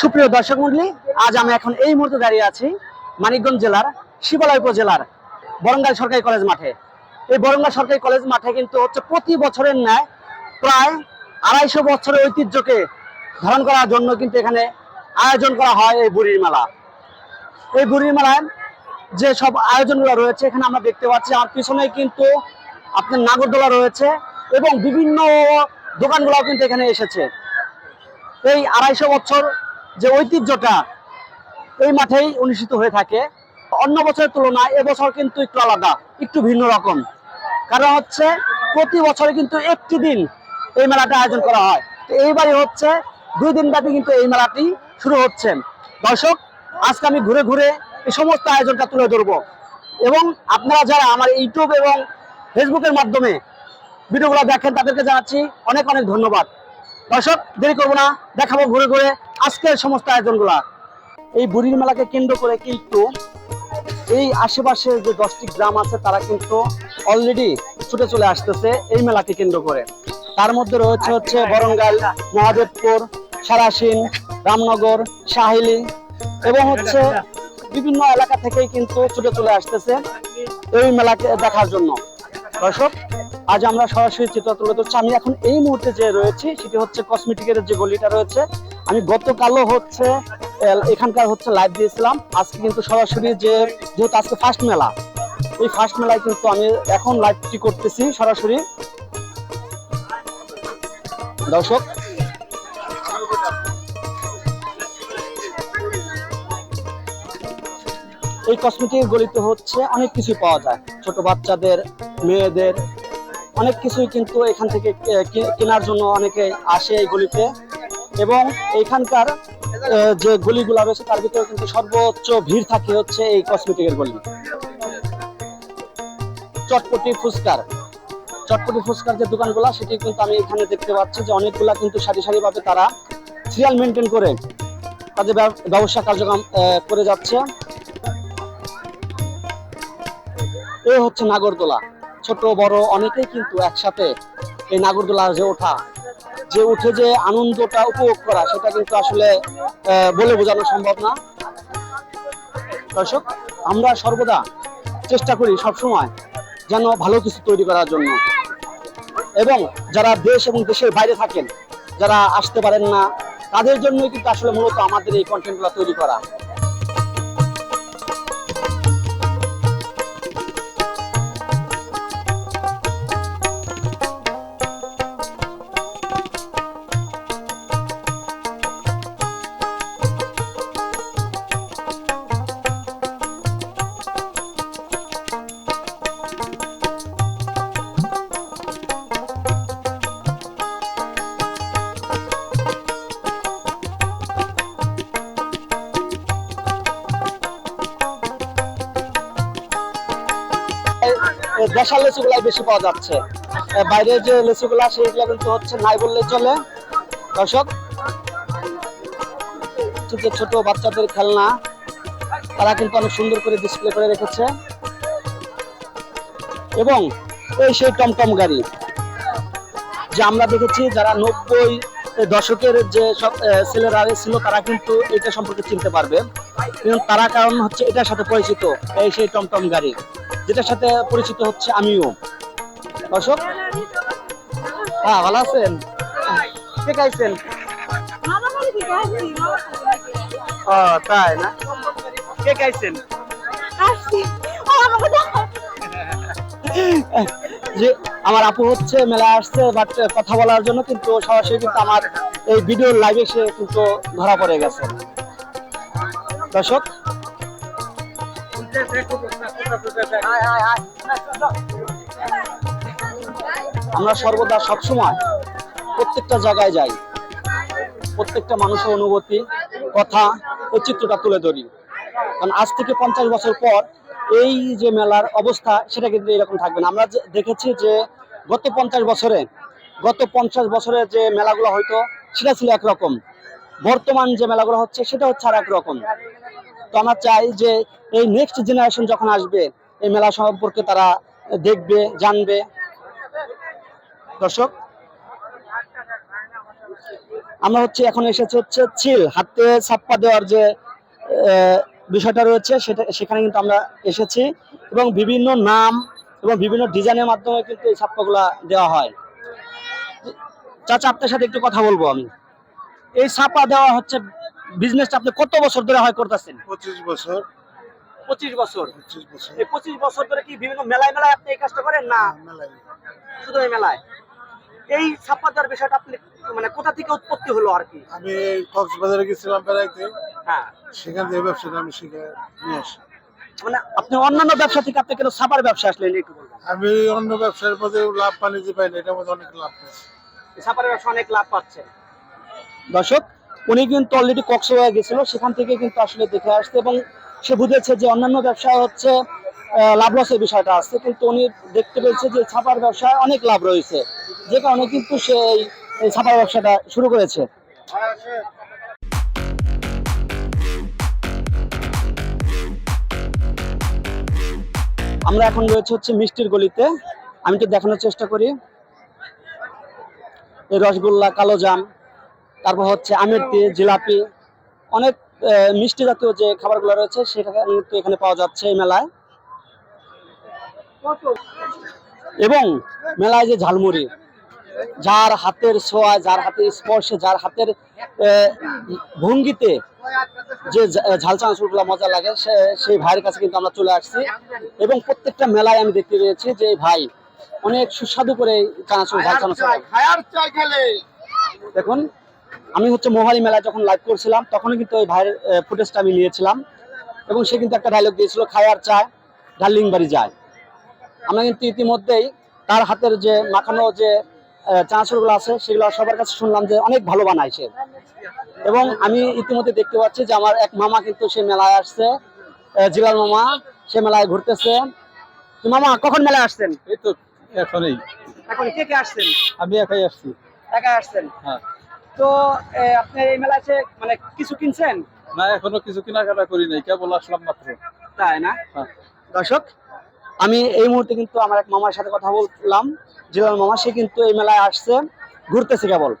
সুপ্রিয় দর্শক মন্ডলী, আজ আমি এখন এই মুহূর্তে দাঁড়িয়ে আছি মানিকগঞ্জ জেলার শিবালয় উপজেলার বরঙ্গাল সরকারি কলেজ মাঠে। এই বরঙ্গাল সরকারি কলেজ মাঠে কিন্তু হচ্ছে প্রতি বছরের ন্যায় প্রায় আড়াইশো বছরের ঐতিহ্যকে ধারণ করার জন্য কিন্তু এখানে আয়োজন করা হয় এই বুড়ির মেলা। এই বুড়ির মেলায় যে সব আয়োজনগুলো রয়েছে এখানে আমরা দেখতে পাচ্ছি আমার পিছনে কিন্তু আপনার নাগরদোলা রয়েছে এবং বিভিন্ন দোকানগুলোও কিন্তু এখানে এসেছে। এই আড়াইশো বছর যে ঐতিহ্যটা এই মাঠেই অনুষ্ঠিত হয়ে থাকে। অন্য বছরের তুলনায় এবছর কিন্তু একটু আলাদা, একটু ভিন্ন রকম। কারণ হচ্ছে প্রতি বছরে কিন্তু একটি দিন এই মেলাটা আয়োজন করা হয়। তো এইবারই হচ্ছে দুই দিন ব্যাপী কিন্তু এই মেলাটি শুরু হচ্ছে। দর্শক, আজকে আমি ঘুরে ঘুরে এই সমস্ত আয়োজনটা তুলে ধরবো। এবং আপনারা যারা আমার ইউটিউব এবং ফেসবুকের মাধ্যমে ভিডিওগুলো দেখেন, তাদেরকে জানাচ্ছি অনেক অনেক ধন্যবাদ। দর্শক, দেরি করব না, দেখাবো ঘুরে ঘুরে আজকের সমস্ত আয়োজনগুলা। এই বুড়ির মেলাকে কেন্দ্র করে কিন্তু এই আশেপাশের যে দশটি গ্রাম আছে তারা কিন্তু অলরেডি ছুটে চলে আসতেছে এই মেলাকে কেন্দ্র করে। তার মধ্যে রয়েছে হচ্ছে বরঙ্গাল মহাদেবপুর সারাসিন রামনগর সাহিলি এবং হচ্ছে বিভিন্ন এলাকা থেকেই কিন্তু ছুটে চলে আসতেছে এই মেলাকে দেখার জন্য। দর্শক আজ আমরা সরাসরি চিত্র তুলে ধরছি আমি এখন এই মুহূর্তে যে রয়েছি, সেটি হচ্ছে কসমেটিকের যে গলিটা রয়েছে। আমি গতকালও হচ্ছে এখানকার হচ্ছে লাইভ দিয়েছিলাম। আজকে কিন্তু সরাসরি যে, যেহেতু আজকে ফার্স্ট মেলা, এই ফার্স্ট মেলায় কিন্তু আমি এখন লাইভটি করতেছি সরাসরি। দর্শক, এই কসমেটিক গলিতে হচ্ছে অনেক কিছু পাওয়া যায়। ছোট বাচ্চাদের, মেয়েদের অনেক কিছুই কিন্তু এখান থেকে কেনার জন্য অনেকে আসে এই গলিতে। এবং এখানকার যে গলিগুলো রয়েছে, তার ভিতরে কিন্তু সর্বোচ্চ ভিড় থাকে হচ্ছে এই কসমেটিকের গলি। চটপটি ফুচকার। চটপটি ফুচকার যে দোকানগুলা, সেটি কিন্তু আমি এখানে দেখতে পাচ্ছি যে অনেকগুলা কিন্তু সারি সারি ভাবে তারা সিরিয়াল মেনটেন করে তাদের ব্যব- ব্যবসা কার্যক্রম করে যাচ্ছে। এ হচ্ছে নাগরদোলা। ছোট, বড় অনেকেই কিন্তু একসাথে এই নাগরদোলা যে ওঠা, যে উঠে যে আনন্দটা উপভোগ করা, সেটা কিন্তু আসলে বলে বোঝানো সম্ভব না। দর্শক, আমরা সর্বদা চেষ্টা করি সবসময় যেন ভালো কিছু তৈরি করার জন্য। এবং যারা দেশ এবং দেশের বাইরে থাকেন, যারা আসতে পারেন না, তাদের জন্যই কিন্তু আসলে মূলত আমাদের এই কন্টেন্টগুলো তৈরি করা। দেশাল লেচুগুলাই বেশি পাওয়া যাচ্ছে। বাইরে যে লেচুগুলা, সেইগুলো কিন্তু হচ্ছে নাই বললে চলে। দর্শক, ছোট ছোট বাচ্চাদের খেলনা, তারা কিন্তু অনেক সুন্দর করে ডিসপ্লে করে রেখেছে। এবং এই সেই টমটম গাড়ি, যে আমরা দেখেছি যারা নব্বই দশকের যে সব ছেলেরা ছিল, তারা কিন্তু এটা সম্পর্কে চিনতে পারবে। কিন্তু তারা কারণ হচ্ছে এটার সাথে পরিচিত, এই সেই টমটম গাড়ি। যেটার সাথে পরিচিত হচ্ছে আমিও। দর্শক? হ্যাঁ ভালো আছেন? কে ও তাই না? যে আমার আপু হচ্ছে মেলা আসছে বাট কথা বলার জন্য কিন্তু সরাসরি কিন্তু আমার এই ভিডিও লাইভে সে কিন্তু ধরা পড়ে গেছে। দর্শক? আমরা সর্বদা সবসময় প্রত্যেকটা জায়গায় যাই। প্রত্যেকটা মানুষের অনুভূতি, কথা ও চিত্রটা তুলে ধরি। কারণ আজ থেকে পঞ্চাশ বছর পর এই যে মেলার অবস্থা, সেটা কিন্তু এরকম থাকবে না। আমরা দেখেছি যে গত পঞ্চাশ বছরে, গত পঞ্চাশ বছরে যে মেলাগুলো হয়তো সেটা ছিল একরকম। বর্তমান যে মেলাগুলো হচ্ছে সেটা হচ্ছে আর একরকম তো আমরা চাই যে এই নেক্সট জেনারেশন যখন আসবে, এই মেলা সম্পর্কে তারা দেখবে, জানবে। দর্শক, আমরা হচ্ছে এখন এসেছে হচ্ছে চিল হাতে ছাপ্পা দেওয়ার যে বিষয়টা রয়েছে, সেটা, সেখানে কিন্তু আমরা এসেছি এবং বিভিন্ন নাম এবং বিভিন্ন ডিজাইনের মাধ্যমে কিন্তু এই ছাপ্পাগুলা দেওয়া হয়। চাচা, আপনার সাথে একটু কথা বলব আমি। এই ছাপা দেওয়া হচ্ছে বিজনেসটা আপনি কত বছর ধরে হয় করতেছেন? পঁচিশ বছর। পঁচিশ বছর। এই পঁচিশ বছর ধরে কি বিভিন্ন মেলায় মেলায় আপনি এই কাজটা করেন না? শুধু এই মেলায়? এই বিষয়টা আপনি মানে কোথা থেকে উৎপত্তি হলো আর কি? আমি কক্সবাজারে গেছিলাম বেড়াইতে। হ্যাঁ। সেখান থেকে ব্যবসাটা আমি শিখে নিয়ে আসি। মানে আপনি অন্যান্য ব্যবসা থেকে আপনি কেন ছাপার ব্যবসা আসলেন একটু বলবেন আমি অন্য ব্যবসার মধ্যে লাভ পানি যে পাই না এটার মধ্যে অনেক লাভ পেয়েছি ছাপার ব্যবসা অনেক লাভ পাচ্ছে দর্শক উনি কিন্তু অলরেডি কক্সবাজার গেছিল, সেখান থেকে কিন্তু আসলে দেখে আসছে এবং সে বুঝেছে যে অন্যান্য ব্যবসা হচ্ছে লাভ লসের বিষয়টা আছে। কিন্তু উনি দেখতে পেয়েছে যে ছাপার ব্যবসায় অনেক লাভ রয়েছে, যে কারণে কিন্তু সে এই- এই ছাপার ব্যবসাটা শুরু করেছে। আমরা এখন রয়েছে হচ্ছে মিষ্টির গলিতে। আমি তো দেখানোর চেষ্টা করি। এই রসগোল্লা, কালো জাম। তারপর হচ্ছে আমের দিয়ে জিলাপি অনেক মিষ্টি জাতীয় যে খাবারগুলো রয়েছে সেটা কিন্তু এখানে পাওয়া যাচ্ছে এই মেলায়। এবং মেলায় যে ঝালমুড়ি যার হাতের ছোঁয়া যার হাতের স্পর্শে যার হাতের ভঙ্গিতে যে ঝাল চানাচুরগুলো মজা লাগে সে- সেই ভাইয়ের কাছে কিন্তু আমরা চলে আসছি। এবং প্রত্যেকটা মেলায় আমি দেখতে পেয়েছি যে ভাই অনেক সুস্বাদু করে চানাচুর ঝাল চানাচুর দেখুন আমি হচ্ছে মোহালি মেলায় যখন লাইভ করছিলাম তখনও কিন্তু ওই ভাইয়ের ফুটেজটা আমি নিয়েছিলাম। এবং সে কিন্তু একটা ডায়লগ দিয়েছিল খায়ার চায় ডার্লিং বাড়ি যায়। আমরা কিন্তু ইতিমধ্যেই তার হাতের যে মাখানো যে চানাচুরগুলো আছে সেগুলো সবার কাছে শুনলাম যে অনেক ভালো বানায় সে। এবং আমি ইতিমধ্যে দেখতে পাচ্ছি যে আমার এক মামা কিন্তু সে মেলায় আসছে। জিলাল মামা সে মেলায় ঘুরতেছে। মামা কখন মেলায় আসছেন? এই তো এখনই। এখন কে কে আসছেন? আমি একাই আসছি। একা আসছেন? হ্যাঁ। তো আপনি এই মেলাতে মানে কিছু কিনছেন? না এখনও কিছু কেনাকাটা করি নাই কেবল আসলাম মাত্র। তাই না? হ্যাঁ। দর্শক আমি এই মুহূর্তে কিন্তু আমার এক মামার সাথে কথা বললাম। জিলাল মামা সে কিন্তু এই মেলায় আসছে ঘুরতেছে কেবল।